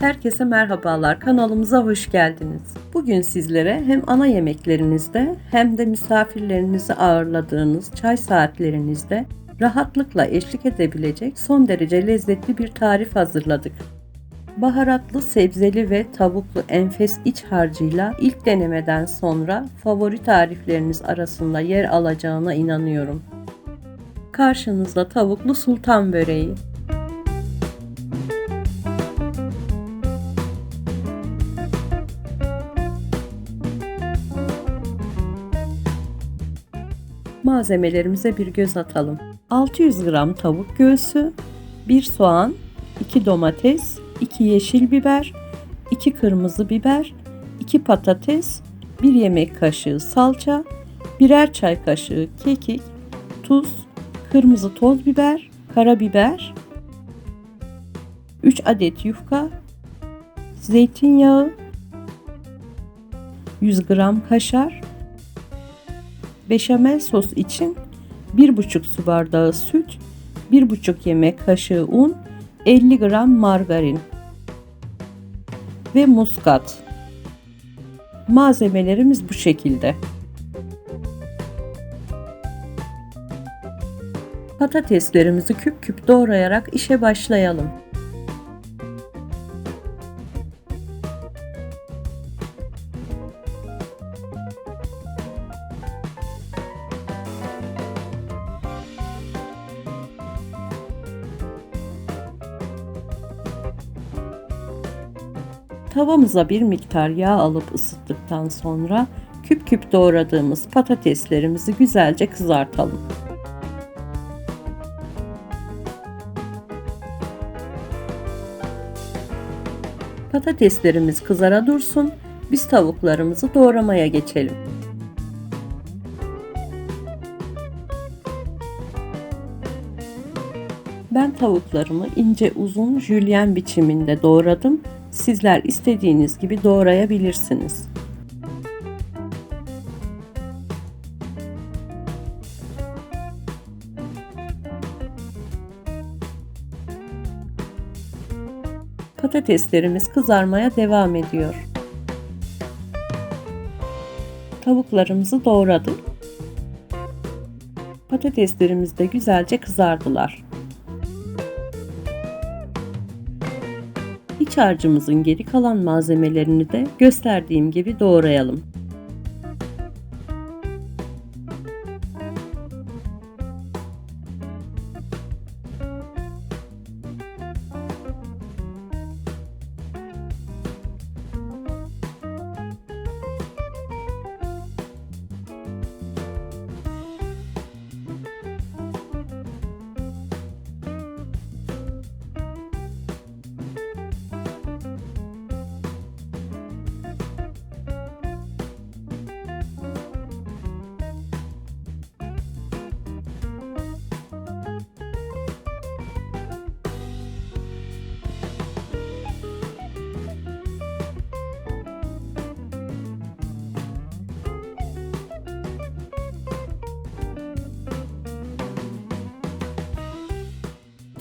Herkese merhabalar. Kanalımıza hoş geldiniz. Bugün sizlere hem ana yemeklerinizde hem de misafirlerinizi ağırladığınız çay saatlerinizde rahatlıkla eşlik edebilecek son derece lezzetli bir tarif hazırladık. Baharatlı, sebzeli ve tavuklu enfes iç harcıyla ilk denemeden sonra favori tarifleriniz arasında yer alacağına inanıyorum. Karşınızda tavuklu sultan böreği. Malzemelerimize bir göz atalım. 600 gram tavuk göğsü, 1 soğan, 2 domates, 2 yeşil biber, 2 kırmızı biber, 2 patates, 1 yemek kaşığı salça, birer çay kaşığı kekik, tuz, kırmızı toz biber, karabiber, 3 adet yufka, zeytinyağı, 100 gram kaşar, beşamel sos için 1,5 su bardağı süt, 1,5 yemek kaşığı un, 50 gram margarin ve muskat. Malzemelerimiz bu şekilde. Patateslerimizi küp küp doğrayarak işe başlayalım. Tavamıza bir miktar yağ alıp ısıttıktan sonra küp küp doğradığımız patateslerimizi güzelce kızartalım. Patateslerimiz kızara dursun. Biz tavuklarımızı doğramaya geçelim. Ben tavuklarımı ince uzun jülyen biçiminde doğradım. Sizler istediğiniz gibi doğrayabilirsiniz. Patateslerimiz kızarmaya devam ediyor. Tavuklarımızı doğradık. Patateslerimiz de güzelce kızardılar. İç harcımızın geri kalan malzemelerini de gösterdiğim gibi doğrayalım.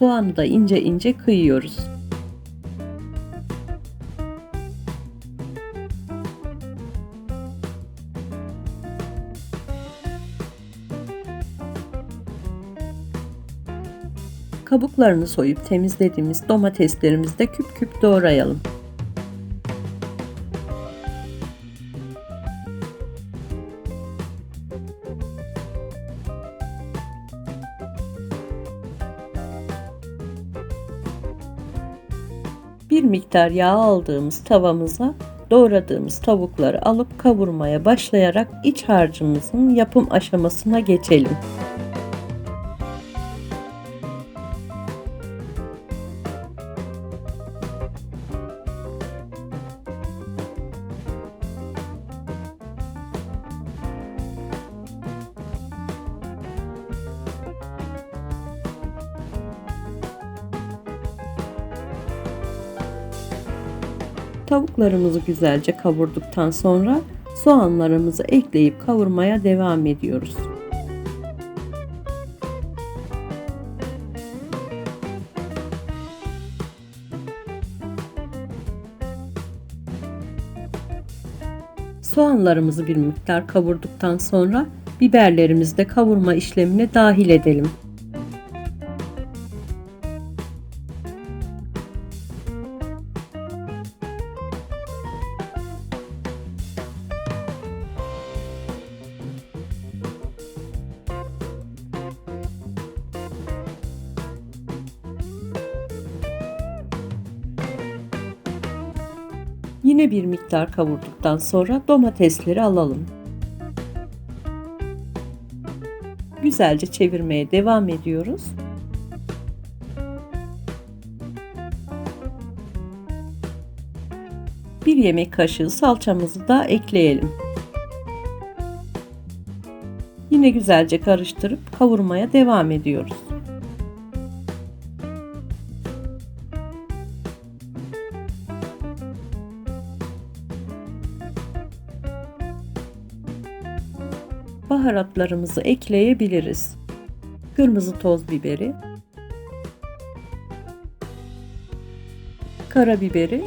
Soğanı da ince ince kıyıyoruz. Kabuklarını soyup temizlediğimiz domateslerimizi de küp küp doğrayalım. Bir miktar yağ aldığımız tavamıza doğradığımız tavukları alıp kavurmaya başlayarak iç harcımızın yapım aşamasına geçelim. Tavuklarımızı güzelce kavurduktan sonra soğanlarımızı ekleyip kavurmaya devam ediyoruz. Soğanlarımızı bir miktar kavurduktan sonra biberlerimizi de kavurma işlemine dahil edelim. Yine bir miktar kavurduktan sonra domatesleri alalım. Güzelce çevirmeye devam ediyoruz. Bir yemek kaşığı salçamızı da ekleyelim. Yine güzelce karıştırıp kavurmaya devam ediyoruz. Baharatlarımızı ekleyebiliriz. Kırmızı toz biberi, karabiberi,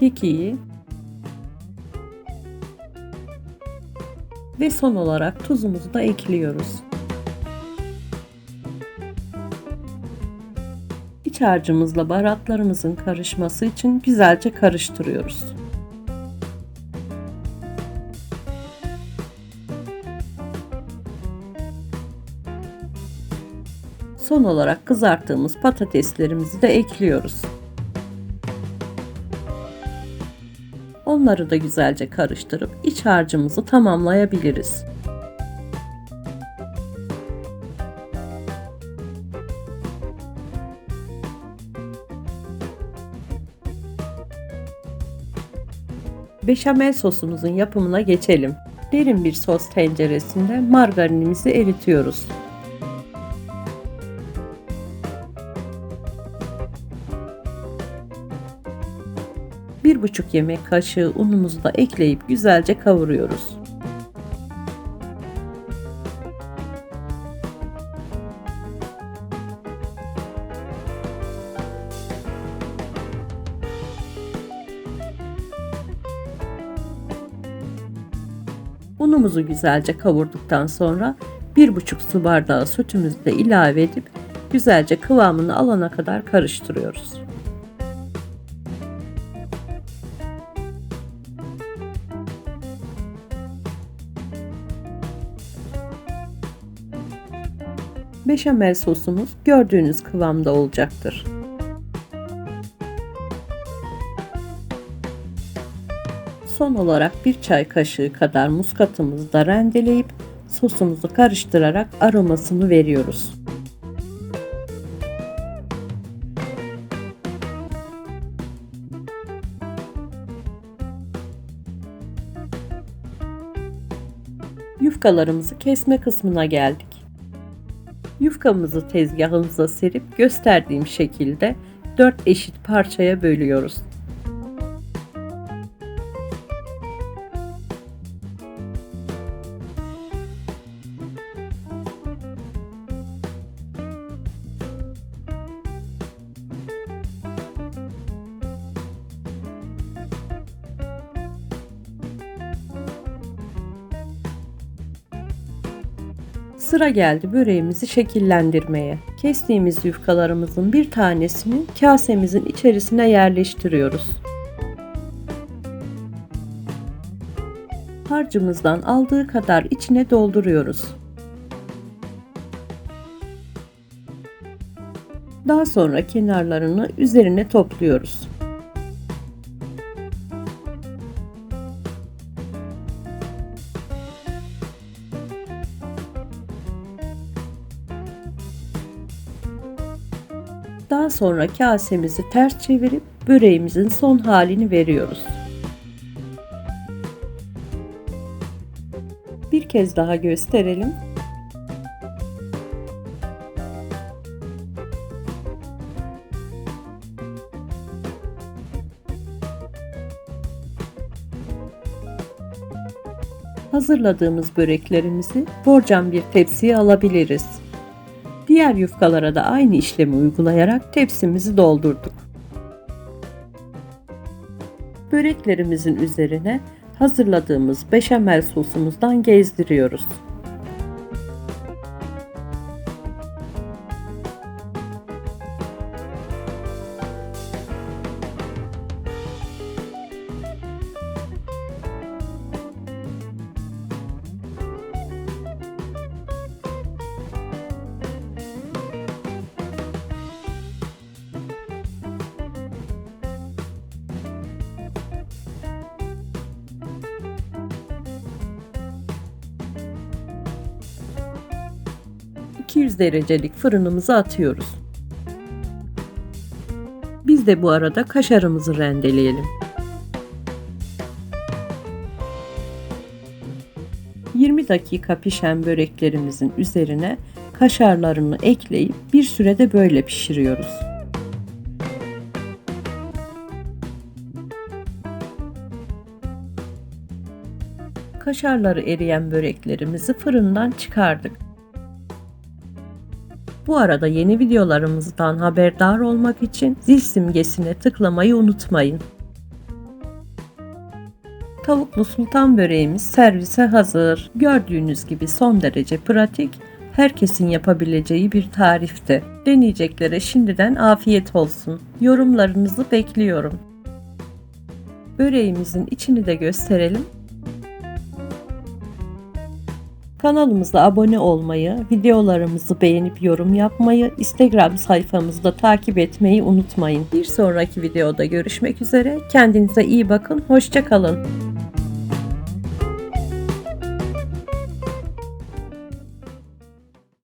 kekiği ve son olarak tuzumuzu da ekliyoruz. İç harcımızla baharatlarımızın karışması için güzelce karıştırıyoruz. Son olarak kızarttığımız patateslerimizi de ekliyoruz. Onları da güzelce karıştırıp iç harcımızı tamamlayabiliriz. Beşamel sosumuzun yapımına geçelim. Derin bir sos tenceresinde margarinimizi eritiyoruz. 1,5 yemek kaşığı unumuzu da ekleyip güzelce kavuruyoruz. Unumuzu güzelce kavurduktan sonra 1,5 su bardağı sütümüzü de ilave edip güzelce kıvamını alana kadar karıştırıyoruz. Beşamel sosumuz gördüğünüz kıvamda olacaktır. Son olarak bir çay kaşığı kadar muskatımızı da rendeleyip sosumuzu karıştırarak aromasını veriyoruz. Yufkalarımızı kesme kısmına geldik. Yufkamızı tezgahımıza serip gösterdiğim şekilde 4 eşit parçaya bölüyoruz. Sıra geldi böreğimizi şekillendirmeye. Kestiğimiz yufkalarımızın bir tanesini kasemizin içerisine yerleştiriyoruz. Harcımızdan aldığı kadar içine dolduruyoruz. Daha sonra kenarlarını üzerine topluyoruz. Daha sonra kasemizi ters çevirip böreğimizin son halini veriyoruz. Bir kez daha gösterelim. Hazırladığımız böreklerimizi borcam bir tepsiye alabiliriz. Diğer yufkalara da aynı işlemi uygulayarak tepsimizi doldurduk. Böreklerimizin üzerine hazırladığımız beşamel sosumuzdan gezdiriyoruz. ...200 derecelik fırınımıza atıyoruz. Biz de bu arada kaşarımızı rendeleyelim. 20 dakika pişen böreklerimizin üzerine kaşarlarını ekleyip bir sürede böyle pişiriyoruz. Kaşarları eriyen böreklerimizi fırından çıkardık. Bu arada yeni videolarımızdan haberdar olmak için zil simgesine tıklamayı unutmayın. Tavuklu sultan böreğimiz servise hazır. Gördüğünüz gibi son derece pratik, herkesin yapabileceği bir tarifte. Deneyeceklere şimdiden afiyet olsun. Yorumlarınızı bekliyorum. Böreğimizin içini de gösterelim. Kanalımıza abone olmayı, videolarımızı beğenip yorum yapmayı, Instagram sayfamızda takip etmeyi unutmayın. Bir sonraki videoda görüşmek üzere. Kendinize iyi bakın. Hoşçakalın.